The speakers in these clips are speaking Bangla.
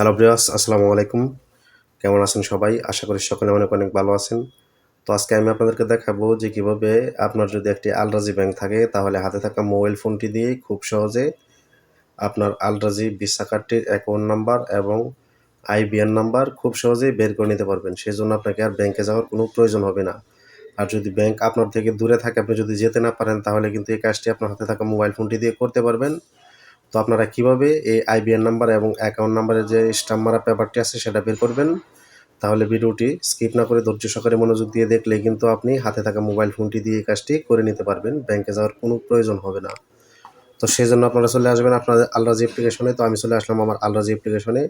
হ্যালো ব্রিয়াস আসসালামু আলাইকুম কেমন আছেন সবাই? আশা করি সকলে অনেক অনেক ভালো আছেন। তো আজকে আমি আপনাদেরকে দেখাবো যে কীভাবে আপনার যদি একটি আলরাজি ব্যাংক থাকে, তাহলে হাতে থাকা মোবাইল ফোনটি দিয়ে খুব সহজে আপনার আলরাজি ভিসা কার্ডটির অ্যাকাউন্ট নাম্বার এবং আইবিএন নাম্বার খুব সহজেই বের করে নিতে পারবেন। সেই জন্য আপনাকে আর ব্যাংকে যাওয়ার কোনো প্রয়োজন হবে না। আর যদি ব্যাংক আপনার থেকে দূরে থাকে, আপনি যদি যেতে না পারেন, তাহলে কিন্তু এই কাজটি আপনার হাতে থাকা মোবাইল ফোনটি দিয়ে করতে পারবেন। তো আপনারা কীভাবে এই আইবিএন নাম্বার এবং অ্যাকাউন্ট নাম্বারের যে স্টাম্প মারা পেপারটি আছে সেটা বের করবেন? তাহলে ভিডিওটি স্কিপ না করে ধৈর্য সহকারে মনোযোগ দিয়ে দেখলে কিন্তু আপনি হাতে থাকা মোবাইল ফোনটি দিয়ে কাজটি করে নিতে পারবেন। ব্যাংকে যাওয়ার কোনো প্রয়োজন হবে না। তো সেই জন্য আপনারা চলে আসবেন আপনাদের আলরাজি অ্যাপ্লিকেশনে তো আমি চলে আসলাম আমার আলরাজি অ্যাপ্লিকেশনে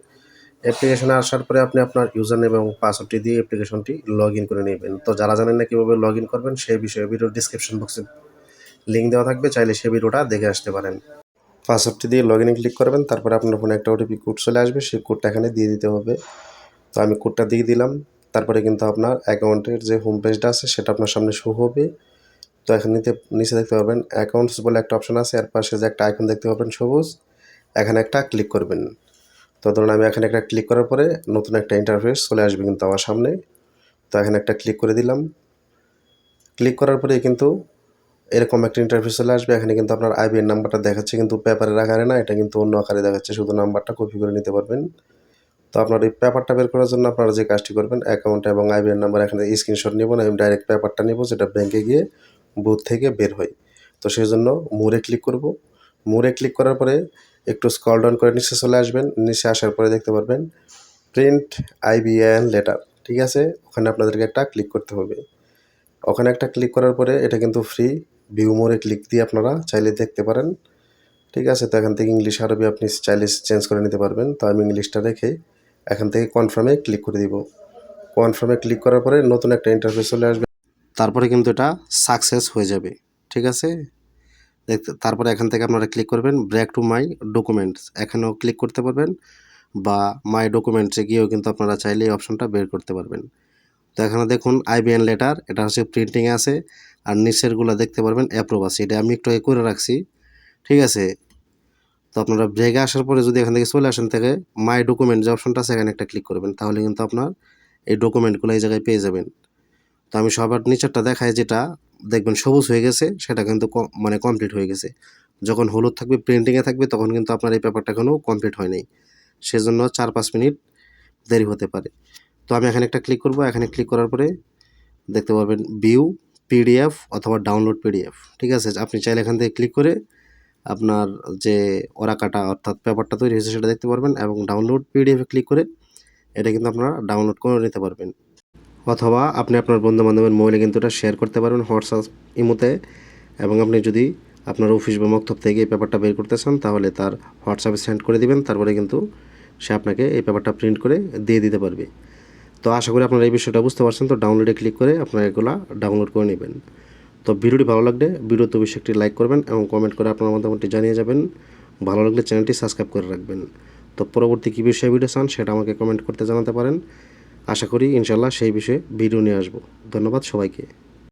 অ্যাপ্লিকেশনে আসার পরে আপনি আপনার ইউজার নেম এবং পাসওয়ার্ডটি দিয়ে অ্যাপ্লিকেশনটি লগ ইন করে নেবেন। তো যারা জানেন না কীভাবে লগ ইন করবেন, সেই বিষয়ে ভিডিওর ডিসক্রিপশন বক্সে লিঙ্ক দেওয়া থাকবে। চাইলে সেই ভিডিওটা দেখে আসতে পারেন। পাসওয়ার্ডটি দিয়ে লগ ইনে ক্লিক করবেন, তারপরে আপনার ফোনে একটা ওটিপি কোড চলে আসবে, সেই কোডটা এখানে দিয়ে দিতে হবে। তো আমি কোডটা দিয়ে দিলাম, তারপরে কিন্তু আপনার অ্যাকাউন্টের যে হোম পেজটা আছে, সেটা আপনার সামনে শো হবে। তো এখানে নিচে দেখতে পাবেন অ্যাকাউন্টস বলে একটা অপশন আছে এর পাশে যে একটা আইকন দেখতে পাবেন সবুজ, এখানে একটা ক্লিক করবেন। তো ধরুন আমি এখানে একটা ক্লিক করার পরে নতুন একটা ইন্টারফেস চলে আসবে কিন্তু আমার সামনে। তো এখানে একটা ক্লিক করে দিলাম। ক্লিক করার পরে কিন্তু এরকম একটা ইন্টারফেস চলে আসবে, এখানে কিন্তু আপনার আইবিএন নাম্বারটা দেখাচ্ছে, কিন্তু পেপারের আকারে না, এটা কিন্তু অন্য আকারে দেখাচ্ছে, শুধু নাম্বারটা কপি করে নিতে পারবেন। তো আপনার এই পেপারটা বের করার জন্য আপনারা যে কাজটি করবেন অ্যাকাউন্ট এবং আইবিএন নাম্বার এখানে স্ক্রিনশট নেব না, আমি ডাইরেক্ট পেপারটা নেব, যেটা ব্যাংকে গিয়ে বুথ থেকে বের হয়। তো সেই জন্য মোড়ে ক্লিক করব। মোড়ে ক্লিক করার পরে একটু স্কল ডাউন করে নিচে চলে আসবেন, নিচে আসার পরে দেখতে পারবেন প্রিন্ট আইবিএন লেটার ঠিক আছে? ওখানে আপনাদেরকে একটা ক্লিক করতে হবে। ওখানে একটা ক্লিক করার পরে এটা কিন্তু ফ্রি ভিউ মোড়ে ক্লিক দিয়ে আপনারা চাইলে দেখতে পারেন। ঠিক আছে, তো এখান থেকে ইংলিশ আরবি আপনি চাইলে চেঞ্জ করে নিতে পারবেন। তো আমি ইংলিশটা রেখে এখান থেকে কনফার্মে ক্লিক করে দিব। কনফার্মে ক্লিক করার পরে নতুন একটা ইন্টারফেস চলে আসবে। তারপরে কিন্তু এটা সাকসেস হয়ে যাবে। ঠিক আছে? তারপরে এখান থেকে আপনারা ক্লিক করবেন ব্র্যাক টু মাই ডকুমেন্টস এখানেও ক্লিক করতে পারবেন বা মাই ডকুমেন্টসে গিয়েও কিন্তু আপনারা চাইলে এই অপশনটা বের করতে পারবেন। তো এখানে দেখুন আইবিএন লেটার, এটা হচ্ছে প্রিন্টিংয়ে আছে, আর নিচেরগুলো দেখতে পারবেন অ্যাপ্রুভ আছে। এটা আমি একটু করে রাখছি, ঠিক আছে? তো আপনারা ব্রেকে আসার পরে যদি এখান থেকে চলে আসেন থেকে মাই ডকুমেন্ট যে অপশনটা আছে, এখানে একটা ক্লিক করবেন, তাহলে কিন্তু আপনার এই ডকুমেন্টগুলো এই জায়গায় পেয়ে যাবেন। তো আমি সবার নিচেরটা দেখাই, যেটা দেখবেন সবুজ হয়ে গেছে, সেটা কিন্তু মানে কমপ্লিট হয়ে গেছে। যখন হলুদ থাকবে প্রিন্টিংয়ে থাকবে, তখন কিন্তু আপনার এই পেপারটা এখনও কমপ্লিট হয় নাই সেজন্য চার পাঁচ মিনিট দেরি হতে পারে। তো আমি এখানে একটা ক্লিক করব, এখানে ক্লিক করার পরে দেখতে পারবেন ভিউ পিডিএফ অথবা ডাউনলোড পিডিএফ ঠিক আছে? আপনি চাইলে এখান থেকে ক্লিক করে আপনার যে ওরা কাটা অর্থাৎ পেপারটা তৈরি হয়েছে সেটা দেখতে পারবেন এবং ডাউনলোড পিডিএফে ক্লিক করে এটা কিন্তু আপনারা ডাউনলোড করে নিতে পারবেন। অথবা আপনি আপনার বন্ধু বান্ধবের মোবাইলে কিন্তু এটা শেয়ার করতে পারবেন হোয়াটসঅ্যাপ ইমোতে এবং আপনি যদি আপনার অফিস বা মক্তব থেকে এই পেপারটা বের করতে চান তাহলে তার হোয়াটসঅ্যাপে সেন্ড করে দিবেন, তারপরে কিন্তু সে আপনাকে এই পেপারটা প্রিন্ট করে দিয়ে দিতে পারবে। তো আশা করি আপনারা এই বিষয়টা বুঝতে পারছেন। তো ডাউনলোডে ক্লিক করে আপনারা এগুলো ডাউনলোড করে নেবেন। তো ভিডিওটি ভালো লাগলে ভিডিওতে অবশ্যই একটি লাইক করবেন এবং কমেন্ট করে আপনার মতামতটি জানিয়ে যাবেন। ভালো লাগলে চ্যানেলটি সাবস্ক্রাইব করে রাখবেন। তো পরবর্তী কী বিষয়ে ভিডিও চান সেটা আমাকে কমেন্ট করতে জানাতে পারেন। আশা করি ইনশাল্লাহ সেই বিষয়ে ভিডিও নিয়ে আসব। ধন্যবাদ সবাইকে।